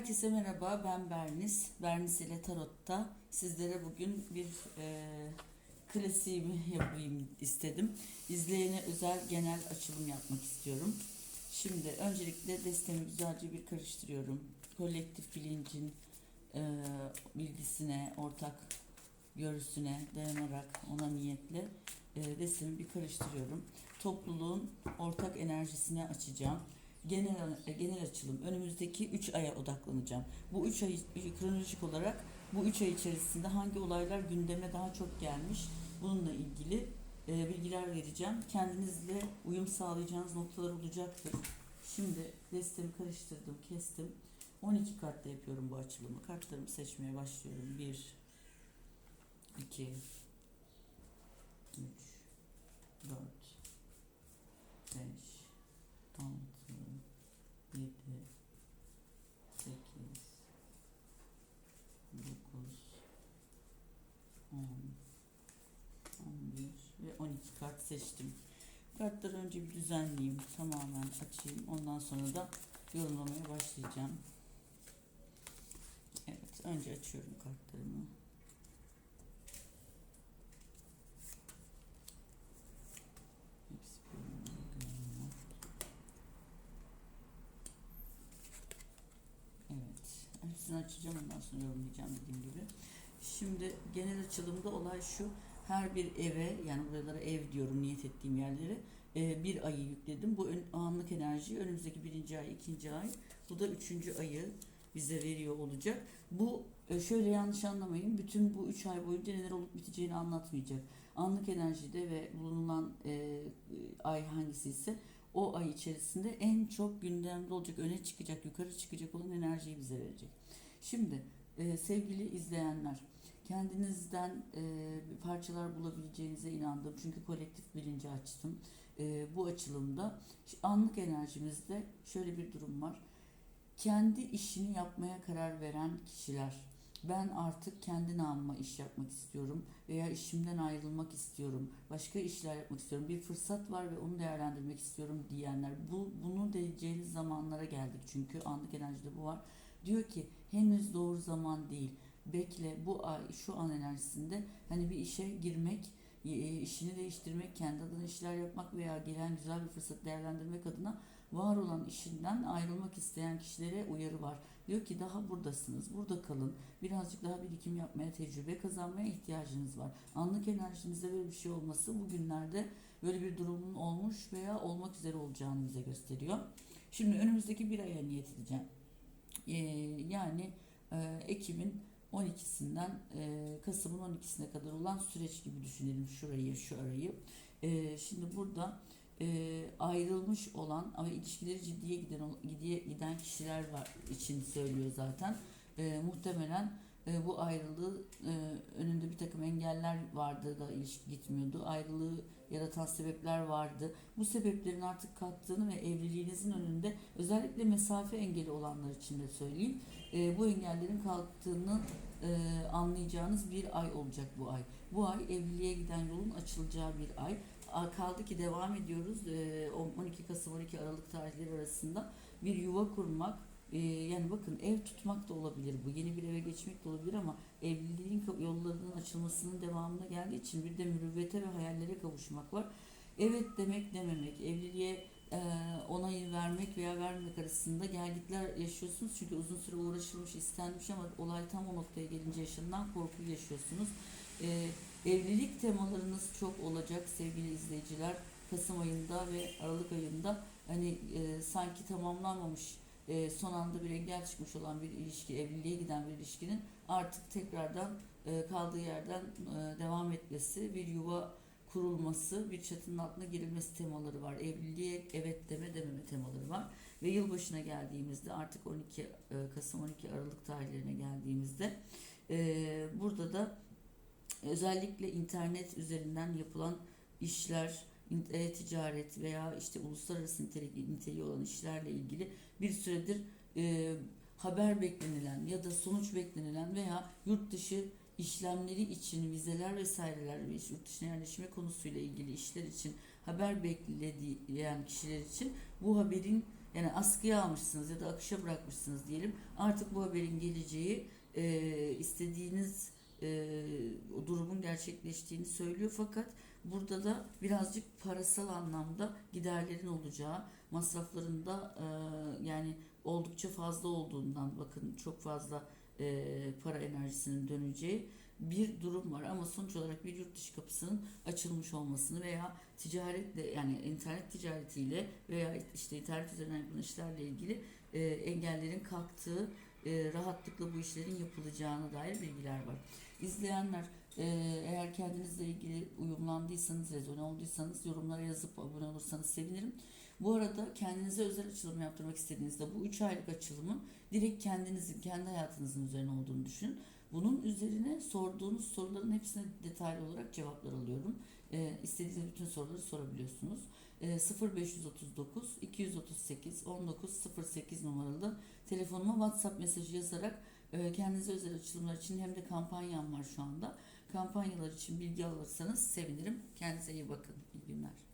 Herkese merhaba, ben Bernis. Bernis ile Tarot'ta sizlere bugün bir e, klasiğimi yapayım istedim. İzleyene özel genel açılım yapmak istiyorum. Şimdi öncelikle destemi güzelce bir karıştırıyorum. Kolektif bilincin e, bilgisine, ortak görüsüne dayanarak ona niyetle e, destemi bir karıştırıyorum. Topluluğun ortak enerjisine açacağım genel e, genel açılım önümüzdeki 3 aya odaklanacağım. Bu 3 ay kronolojik olarak bu 3 ay içerisinde hangi olaylar gündeme daha çok gelmiş bununla ilgili e, bilgiler vereceğim. Kendinizle uyum sağlayacağınız noktalar olacaktır. Şimdi destemi karıştırdım, kestim. 12 kartla yapıyorum bu açılımı. Kartlarımı seçmeye başlıyorum. 1 2 3 4 5 6 seçtim. Kartları önce bir düzenleyeyim. Tamamen açayım. Ondan sonra da yorumlamaya başlayacağım. Evet. Önce açıyorum kartlarımı. Evet. Hepsini açacağım ondan sonra yorumlayacağım dediğim gibi. Şimdi genel açılımda olay şu. Her bir eve yani buralara ev diyorum niyet ettiğim yerlere e, bir ayı yükledim. Bu anlık enerjiyi önümüzdeki birinci ay, ikinci ay, bu da üçüncü ayı bize veriyor olacak. Bu e, şöyle yanlış anlamayın. Bütün bu üç ay boyunca neler olup biteceğini anlatmayacak. Anlık enerjide ve bulunan e, ay hangisi ise o ay içerisinde en çok gündemde olacak, öne çıkacak, yukarı çıkacak olan enerjiyi bize verecek. Şimdi e, sevgili izleyenler, kendinizden e, parçalar bulabileceğinize inandım. Çünkü kolektif bilinci açtım. E, bu açılımda anlık enerjimizde şöyle bir durum var. Kendi işini yapmaya karar veren kişiler, ben artık kendi namıma iş yapmak istiyorum veya işimden ayrılmak istiyorum, başka işler yapmak istiyorum, bir fırsat var ve onu değerlendirmek istiyorum diyenler. Bu bunu diyeceğiniz zamanlara geldik çünkü anlık enerjide bu var. Diyor ki henüz doğru zaman değil. Bekle bu ay şu an enerjisinde hani bir işe girmek, e, işini değiştirmek, kendi adına işler yapmak veya gelen güzel bir fırsat değerlendirmek adına var olan işinden ayrılmak isteyen kişilere uyarı var. Diyor ki daha buradasınız, burada kalın. Birazcık daha birikim yapmaya, tecrübe kazanmaya ihtiyacınız var. Anlık enerjinizde böyle bir şey olması bugünlerde böyle bir durumun olmuş veya olmak üzere olacağını bize gösteriyor. Şimdi önümüzdeki bir aya niyet edeceğim. Ee, yani e, Ekim'in 12'sinden e, Kasım'ın 12'sine kadar olan süreç gibi düşünelim şurayı, şu arayı. E, şimdi burada e, ayrılmış olan ama ilişkileri ciddiye giden giden kişiler var için söylüyor zaten. E, muhtemelen e, bu ayrılığı e, önünde bir takım engeller vardı da ilişki gitmiyordu. Ayrılığı yaratan sebepler vardı. Bu sebeplerin artık kalktığını ve evliliğinizin önünde özellikle mesafe engeli olanlar için de söyleyeyim. E, bu engellerin kalktığını e, anlayacağınız bir ay olacak bu ay. Bu ay evliliğe giden yolun açılacağı bir ay. Kaldı ki devam ediyoruz. E, 12 Kasım 12 Aralık tarihleri arasında bir yuva kurmak, ee, yani bakın ev tutmak da olabilir bu. Yeni bir eve geçmek de olabilir ama evliliğin yollarının açılmasının devamına geldiği için bir de mürüvvete ve hayallere kavuşmak var. Evet demek dememek, evliliğe e, onayı vermek veya vermemek arasında gelgitler yaşıyorsunuz. Çünkü uzun süre uğraşılmış, istenmiş ama olay tam o noktaya gelince yaşanılan korkuyu yaşıyorsunuz. E, evlilik temalarınız çok olacak sevgili izleyiciler. Kasım ayında ve Aralık ayında hani e, sanki tamamlanmamış e, son anda bir engel çıkmış olan bir ilişki, evliliğe giden bir ilişkinin artık tekrardan e, kaldığı yerden e, devam etmesi, bir yuva kurulması, bir çatının altına girilmesi temaları var. Evliliğe evet deme dememe temaları var. Ve yılbaşına geldiğimizde artık 12 e, Kasım 12 Aralık tarihlerine geldiğimizde e, burada da özellikle internet üzerinden yapılan işler, e-ticaret veya işte uluslararası niteliği, olan işlerle ilgili bir süredir e, haber beklenilen ya da sonuç beklenilen veya yurt dışı işlemleri için vizeler vesaireler ve yurt dışına yerleşme konusuyla ilgili işler için haber bekleyen kişiler için bu haberin Yani askıya almışsınız ya da akışa bırakmışsınız diyelim. Artık bu haberin geleceği e, istediğiniz e, durumun gerçekleştiğini söylüyor. Fakat burada da birazcık parasal anlamda giderlerin olacağı, masrafların da e, yani oldukça fazla olduğundan bakın çok fazla e, para enerjisinin döneceği bir durum var ama sonuç olarak bir yurt dışı kapısının açılmış olmasını veya ticaretle yani internet ticaretiyle veya işte internet üzerinden yapılan işlerle ilgili e, engellerin kalktığı e, rahatlıkla bu işlerin yapılacağına dair bilgiler var. İzleyenler eğer kendinizle ilgili uyumlandıysanız, rezone olduysanız yorumlara yazıp abone olursanız sevinirim. Bu arada kendinize özel açılım yaptırmak istediğinizde bu 3 aylık açılımın direkt kendinizin, kendi hayatınızın üzerine olduğunu düşünün. Bunun üzerine sorduğunuz soruların hepsine detaylı olarak cevaplar alıyorum. Ee, istediğiniz bütün soruları sorabiliyorsunuz. Ee, 0539 238 1908 numaralı telefonuma WhatsApp mesajı yazarak e, kendinize özel açılımlar için hem de kampanyam var şu anda. Kampanyalar için bilgi alırsanız sevinirim. Kendinize iyi bakın. İyi günler.